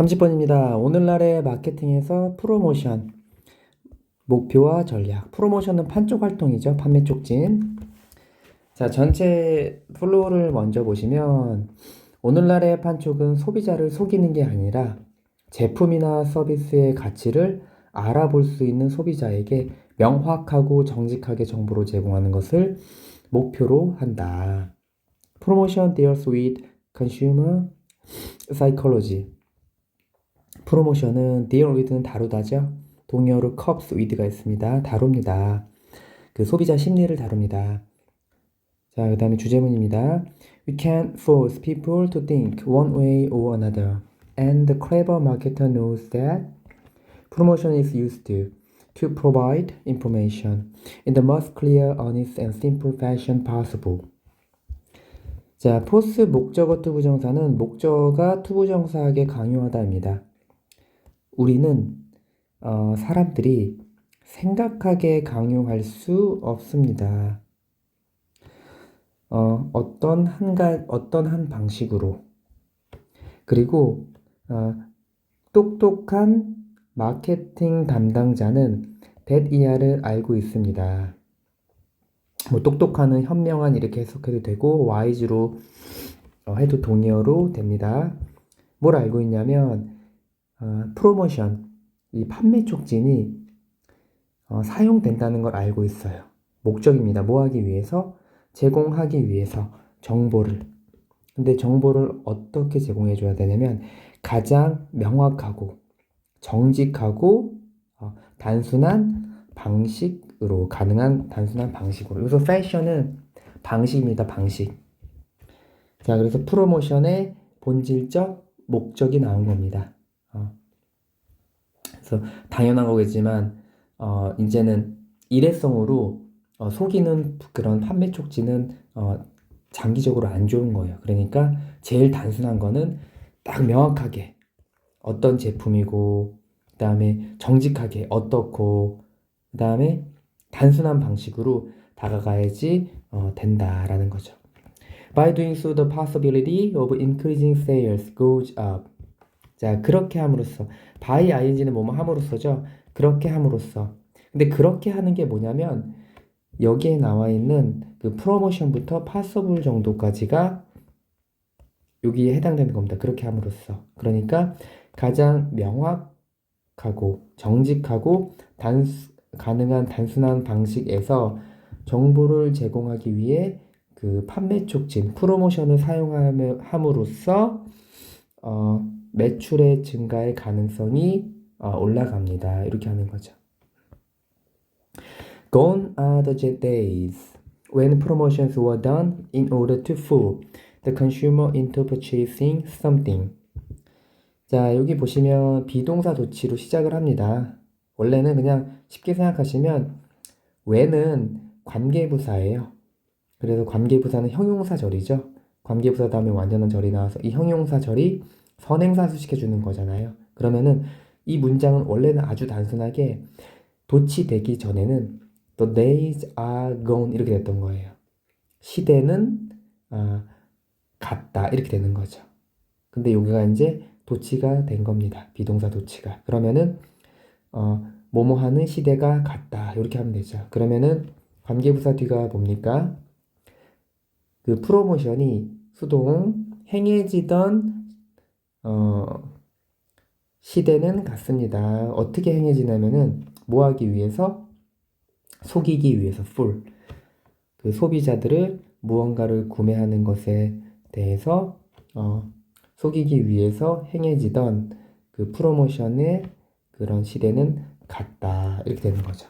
30번입니다. 오늘날의 마케팅에서 프로모션, 목표와 전략. 프로모션은 판촉 활동이죠. 판매 촉진. 자, 전체 플로우를 먼저 보시면 오늘날의 판촉은 소비자를 속이는 게 아니라 제품이나 서비스의 가치를 알아볼 수 있는 소비자에게 명확하고 정직하게 정보를 제공하는 것을 목표로 한다. Promotion deals with consumer psychology. 프로모션은 deal with는 다루다죠. 동의어로 cups with가 있습니다. 다룹니다. 그 소비자 심리를 다룹니다. 자, 그 다음에 주제문입니다. We can force people to think one way or another. And the clever marketer knows that promotion is used to, to provide information in the most clear, honest, and simple fashion possible. 자, 포스 목적어 투부정사는 목적어가 투부정사에게 강요하다입니다. 우리는 어, 사람들이 생각하게 강요할 수 없습니다. 어, 어떤 한가 어떤 한 방식으로 그리고 어, 똑똑한 마케팅 담당자는 that 이하를 알고 있습니다. 뭐 똑똑한은 현명한 이렇게 해석해도 되고 wise로 어, 해도 동의어로 됩니다. 뭘 알고 있냐면 어, 프로모션 이 판매 촉진이 어, 사용된다는 걸 알고 있어요. 목적입니다. 뭐 하기 위해서? 제공하기 위해서 정보를. 근데 정보를 어떻게 제공해 줘야 되냐면 가장 명확하고 정직하고 어, 단순한 방식으로 가능한 단순한 방식으로. 여기서 패션은 방식입니다. 방식. 자, 그래서 프로모션의 본질적 목적이 나온 겁니다. 어. 그래서 당연한 거겠지만 어, 이제는 일회성으로 어, 속이는 그런 판매 촉진은 어, 장기적으로 안 좋은 거예요. 그러니까 제일 단순한 거는 딱 명확하게 어떤 제품이고 그다음에 정직하게 어떻고 그다음에 단순한 방식으로 다가가야지 어, 된다라는 거죠. By doing so, the possibility of increasing sales goes up. 자, 그렇게 함으로써 by ing는 뭐뭐 함으로써죠. 그렇게 함으로써. 근데 그렇게 하는 게 뭐냐면 여기에 나와 있는 그 프로모션부터 파서블 정도까지가 여기에 해당되는 겁니다. 그렇게 함으로써. 그러니까 가장 명확하고 정직하고 단수, 가능한 단순한 방식에서 정보를 제공하기 위해 그 판매 촉진, 프로모션을 사용함으로써 어, 매출의 증가의 가능성이 어, 올라갑니다. 이렇게 하는 거죠. Gone are the days when promotions were done in order to fool the consumer into purchasing something. 자, 여기 보시면 비동사 도치로 시작을 합니다. 원래는 그냥 쉽게 생각하시면 when은 관계부사예요. 그래서 관계부사는 형용사절이죠. 관계부사 다음에 완전한 절이 나와서 이 형용사절이 선행사수 시켜주는 거잖아요. 그러면은 이 문장은 원래는 아주 단순하게 도치 되기 전에는 The days are gone 이렇게 됐던 거예요. 시대는 아, 갔다 이렇게 되는 거죠. 근데 여기가 이제 도치가 된 겁니다. 비동사 도치가. 그러면은 어, 뭐뭐 하는 시대가 갔다 이렇게 하면 되죠. 그러면은 관계부사 뒤가 뭡니까? 그 프로모션이 수동 행해지던 어, 시대는 같습니다. 어떻게 행해지냐면은 뭐 하기 위해서 속이기 위해서 full 그 소비자들을 무언가를 구매하는 것에 대해서 어, 속이기 위해서 행해지던 그 프로모션의 그런 시대는 같다 이렇게 되는 거죠.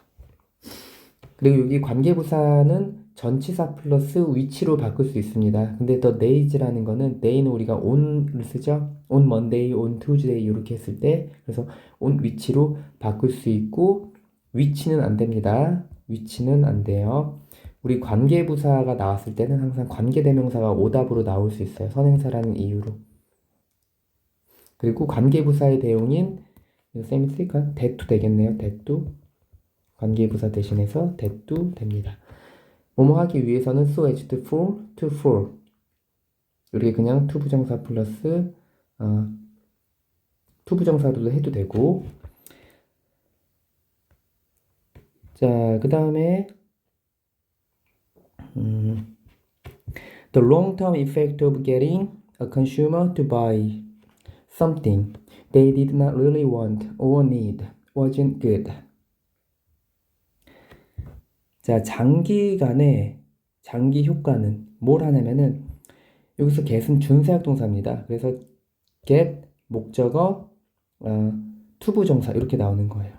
그리고 여기 관계부사는 전치사 플러스 위치로 바꿀 수 있습니다. 근데 더 days라는 거는 day는 우리가 on을 쓰죠. on Monday, on Tuesday 이렇게 했을 때 그래서 on 위치로 바꿀 수 있고 위치는 안 됩니다. 위치는 안 돼요. 우리 관계부사가 나왔을 때는 항상 관계대명사가 오답으로 나올 수 있어요. 선행사라는 이유로. 그리고 관계부사의 대용인 쌤이 쓸까요? 대투 되겠네요. 대투. 관계부사 대신해서 대투 됩니다. 뭐뭐 하기 위해서는 so as to for, to for. 이렇게 그냥 to 부정사 플러스 어, 투부정사로도 해도 되고. 자, 그 다음에 음, the long-term effect of getting a consumer to buy something they did not really want or need wasn't good. 자, 장기간의 장기 효과는 뭘 하냐면은 여기서 get은 준사역 동사입니다. 그래서 get 목적어 어, 투부정사 이렇게 나오는 거예요.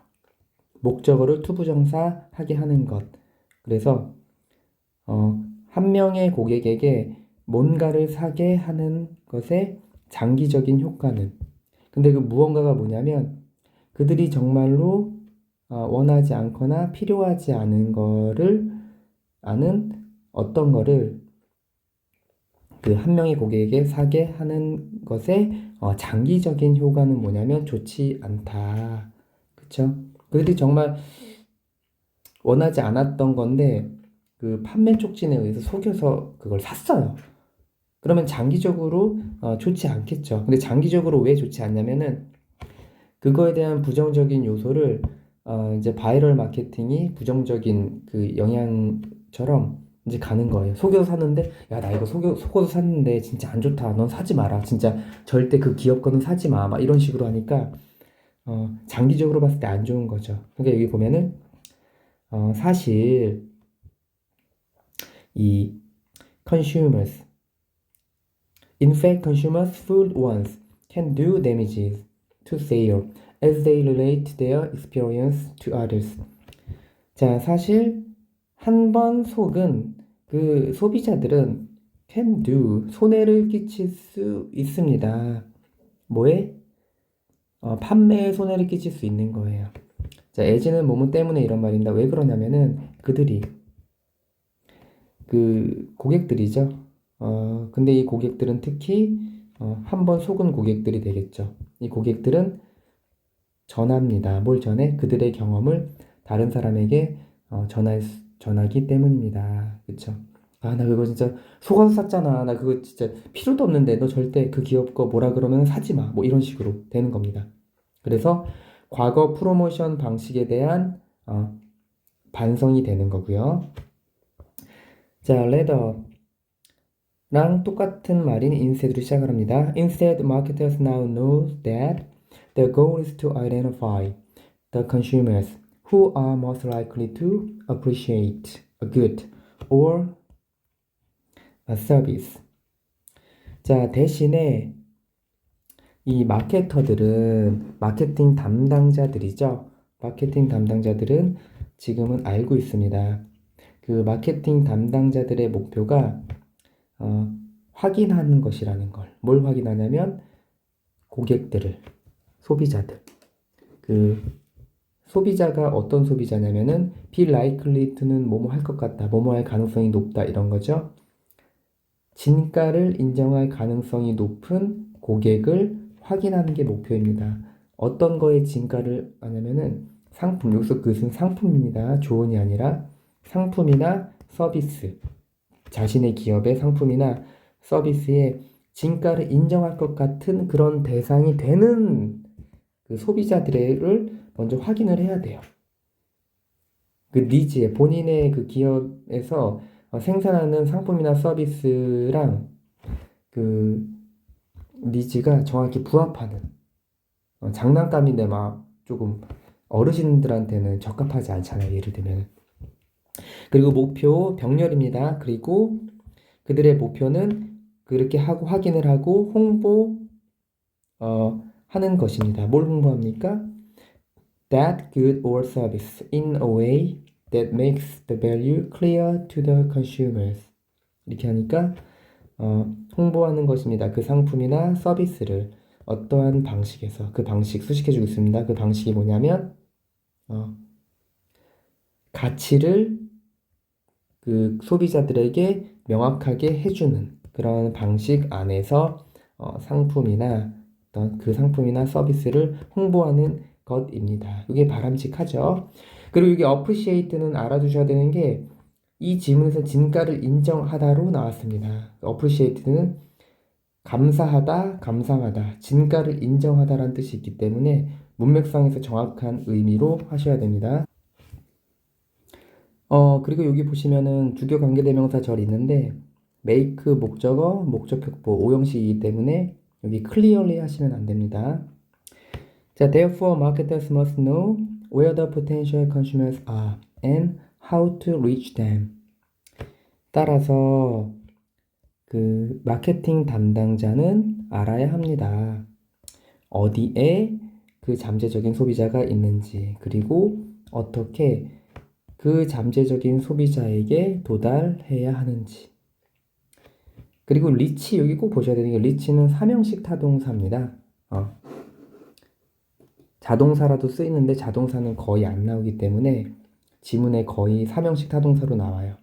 목적어를 투부정사 하게 하는 것. 그래서 어, 한 명의 고객에게 뭔가를 사게 하는 것의 장기적인 효과는 근데 그 무언가가 뭐냐면 그들이 정말로 어, 원하지 않거나 필요하지 않은 거를 아는 어떤 거를 그 한 명의 고객에게 사게 하는 것의 어, 장기적인 효과는 뭐냐면 좋지 않다. 그쵸? 그들이 정말 원하지 않았던 건데 그 판매 촉진에 의해서 속여서 그걸 샀어요. 그러면 장기적으로 어, 좋지 않겠죠. 근데 장기적으로 왜 좋지 않냐면은 그거에 대한 부정적인 요소를 어, 이제 바이럴 마케팅이 부정적인 그 영향처럼 이제 가는 거예요. 속여서 샀는데 야 나 이거 속여 속어서 샀는데 진짜 안 좋다. 넌 사지 마라. 진짜 절대 그 기업 거는 사지 마. 막 이런 식으로 하니까 어, 장기적으로 봤을 때 안 좋은 거죠. 그러니까 여기 보면은 어, 사실 이 consumers in fact consumers fooled once can do damages to sale as they relate their experience to others. 자, 사실 한 번 속은 그 소비자들은 can do 손해를 끼칠 수 있습니다. 뭐에? 어, 판매에 손해를 끼칠 수 있는 거예요. 자, as는 뭐뭐 때문에 이런 말입니다. 왜 그러냐면은 그들이 그 고객들이죠. 어, 근데 이 고객들은 특히 어, 한번 속은 고객들이 되겠죠. 이 고객들은 전합니다. 뭘 전해? 그들의 경험을 다른 사람에게 어, 전할 수- 전하기 때문입니다. 그쵸? 아, 나 그거 진짜 속아서 샀잖아. 나 그거 진짜 필요도 없는데 너 절대 그 기업 거 뭐라 그러면 사지 마. 뭐 이런 식으로 되는 겁니다. 그래서 과거 프로모션 방식에 대한 어, 반성이 되는 거고요. 자, 레더 랑 똑같은 말인 instead로 시작을 합니다. Instead, marketers now know that the goal is to identify the consumers who are most likely to appreciate a good or a service. 자, 대신에 이 마케터들은 마케팅 담당자들이죠. 마케팅 담당자들은 지금은 알고 있습니다. 그 마케팅 담당자들의 목표가 어, 확인하는 것이라는 걸. 뭘 확인하냐면 고객들을, 소비자들. 그 소비자가 어떤 소비자냐면은 likely to는 뭐뭐 할 것 같다, 뭐뭐 할 가능성이 높다 이런 거죠. 진가를 인정할 가능성이 높은 고객을 확인하는 게 목표입니다. 어떤 거에 진가를 하냐면은 상품, 여기서 그것은 상품입니다. 조언이 아니라 상품이나 서비스, 자신의 기업의 상품이나 서비스에 진가를 인정할 것 같은 그런 대상이 되는 그 소비자들을 먼저 확인을 해야 돼요. 그 니즈에 본인의 그 기업에서 어, 생산하는 상품이나 서비스랑 그 니즈가 정확히 부합하는 어, 장난감인데 막 조금 어르신들한테는 적합하지 않잖아요. 예를 들면 그리고 목표 병렬입니다. 그리고 그들의 목표는 그렇게 하고 확인을 하고 홍보 어, 하는 것입니다. 뭘 홍보합니까? That good or service in a way that makes the value clear to the consumers. 이렇게 하니까 어, 홍보하는 것입니다. 그 상품이나 서비스를 어떠한 방식에서 그 방식 수식해주고 있습니다. 그 방식이 뭐냐면 어, 가치를 그 소비자들에게 명확하게 해주는 그런 방식 안에서 어, 상품이나 어떤 그 상품이나 서비스를 홍보하는 것입니다. 이게 바람직하죠. 그리고 이게 appreciate는 알아두셔야 되는 게 이 지문에서 진가를 인정하다로 나왔습니다. appreciate는 감사하다, 감상하다, 진가를 인정하다라는 뜻이 있기 때문에 문맥상에서 정확한 의미로 하셔야 됩니다. 어, 그리고 여기 보시면은 주격 관계대명사 절 있는데 make 목적어, 목적격보 오형식이기 때문에 여기 clearly 하시면 안 됩니다. 자, therefore marketers must know where the potential consumers are and how to reach them. 따라서 그 마케팅 담당자는 알아야 합니다. 어디에 그 잠재적인 소비자가 있는지, 그리고 어떻게 그 잠재적인 소비자에게 도달해야 하는지. 그리고 리치 여기 꼭 보셔야 되는 게 리치는 삼형식 타동사입니다. 어. 자동사라도 쓰이는데 자동사는 거의 안 나오기 때문에 지문에 거의 삼형식 타동사로 나와요.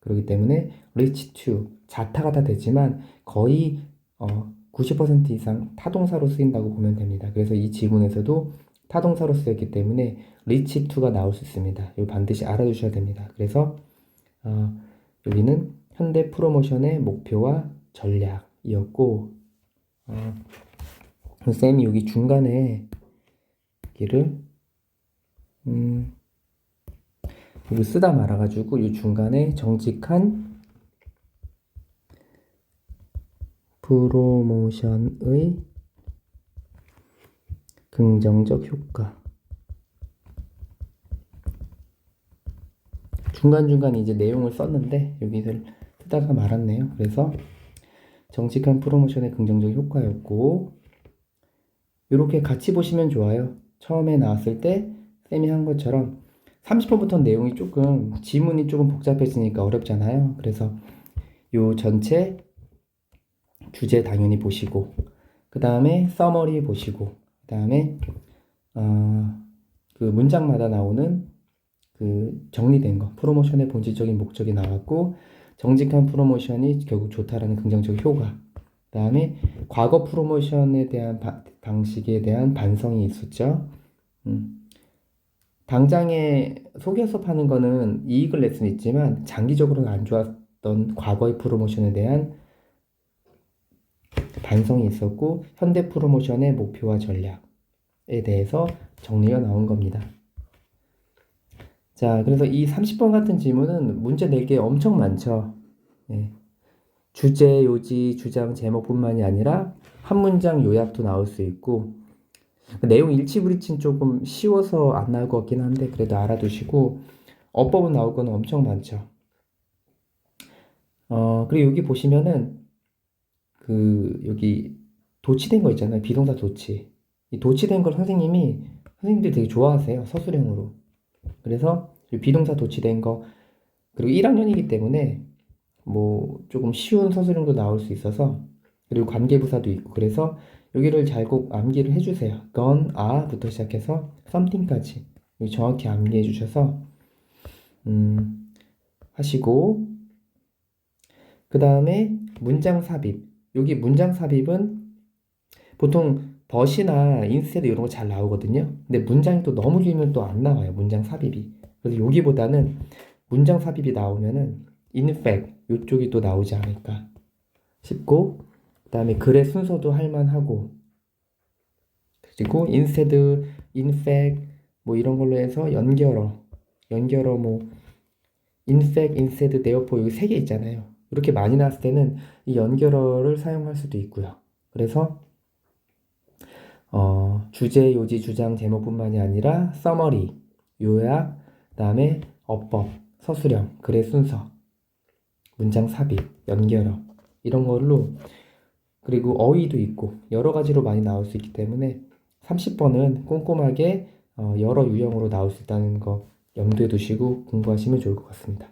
그렇기 때문에 reach to 자타가 다 되지만 거의 어, 90% 이상 타동사로 쓰인다고 보면 됩니다. 그래서 이 지문에서도 타동사로 쓰였기 때문에 reach to가 나올 수 있습니다. 이거 반드시 알아두셔야 됩니다. 그래서 어, 여기는 현대 프로모션의 목표와 전략이었고 어, 쌤이 여기 중간에 여기를 음, 여기 쓰다 말아가지고 이 중간에 정직한 프로모션의 긍정적 효과 중간중간 이제 내용을 썼는데 여기서 쓰다가 말았네요. 그래서 정직한 프로모션의 긍정적 효과였고 이렇게 같이 보시면 좋아요. 처음에 나왔을 때 쌤이 한 것처럼 30번부터 내용이 조금 지문이 조금 복잡해지니까 어렵잖아요. 그래서 요 전체 주제 당연히 보시고 그 다음에 서머리 보시고 그 다음에 어, 그 문장마다 나오는 그 정리된 거 프로모션의 본질적인 목적이 나왔고 정직한 프로모션이 결국 좋다라는 긍정적 효과 그 다음에 과거 프로모션에 대한 바, 방식에 대한 반성이 있었죠. 음. 당장에 속여서 파는 거는 이익을 낼 수는 있지만 장기적으로는 안 좋았던 과거의 프로모션에 대한 반성이 있었고 현대 프로모션의 목표와 전략에 대해서 정리가 나온 겁니다. 자, 그래서 이 30번 같은 질문은 문제 낼게 엄청 많죠. 예. 주제, 요지, 주장, 제목뿐만이 아니라 한 문장 요약도 나올 수 있고 내용 일치불이치는 조금 쉬워서 안 나올 것 같긴 한데 그래도 알아두시고 어법은 나올 거는 엄청 많죠. 어, 그리고 여기 보시면은 그 여기 도치된 거 있잖아요. 비동사 도치. 이 도치된 걸 선생님이 선생님들이 되게 좋아하세요. 서술형으로. 그래서 비동사 도치된 거 그리고 1학년이기 때문에 뭐 조금 쉬운 서술형도 나올 수 있어서 그리고 관계부사도 있고 그래서 여기를 잘 꼭 암기를 해주세요. gone, are부터 시작해서 something까지 정확히 암기해 주셔서 음, 하시고 그 다음에 문장 삽입 여기 문장 삽입은 보통 벗이나 인스테드 이런 거 잘 나오거든요. 근데 문장이 또 너무 길면 또 안 나와요. 문장 삽입이. 그래서 여기보다는 문장 삽입이 나오면은 in fact 이쪽이 또 나오지 않을까 싶고 그 다음에 글의 순서도 할만하고 그리고 instead, in fact 뭐 이런 걸로 해서 연결어 연결어 뭐 in fact, instead, therefore 여기 세 개 있잖아요. 이렇게 많이 나왔을 때는 이 연결어를 사용할 수도 있고요. 그래서 어, 주제, 요지, 주장, 제목뿐만이 아니라 서머리, 요약, 그다음에 어법, 서술형, 글의 순서, 문장 삽입, 연결어 이런 걸로 그리고 어휘도 있고 여러 가지로 많이 나올 수 있기 때문에 30번은 꼼꼼하게 어, 여러 유형으로 나올 수 있다는 거 염두에 두시고 공부하시면 좋을 것 같습니다.